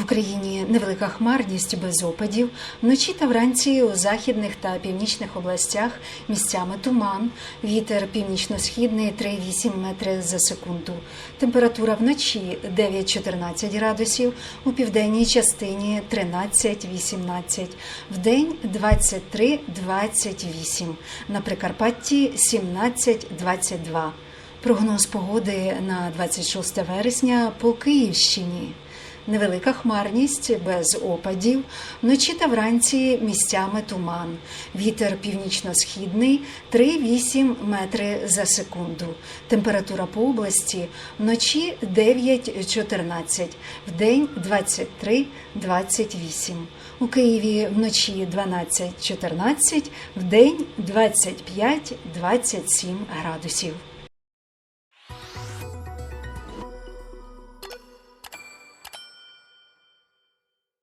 В Україні невелика хмарність без опадів. Вночі та вранці у західних та північних областях місцями туман. Вітер північно-східний 3,8 метри за секунду. Температура вночі 9-14 градусів, у південній частині 13-18, вдень 23-28, на Прикарпатті 17-22. Прогноз погоди на 26 вересня по Київщині. Невелика хмарність без опадів. Вночі та вранці місцями туман. Вітер північно-східний 3,8 метри за секунду. Температура по області вночі 9-14, вдень 23-28. У Києві вночі 12-14, вдень 25-27 градусів.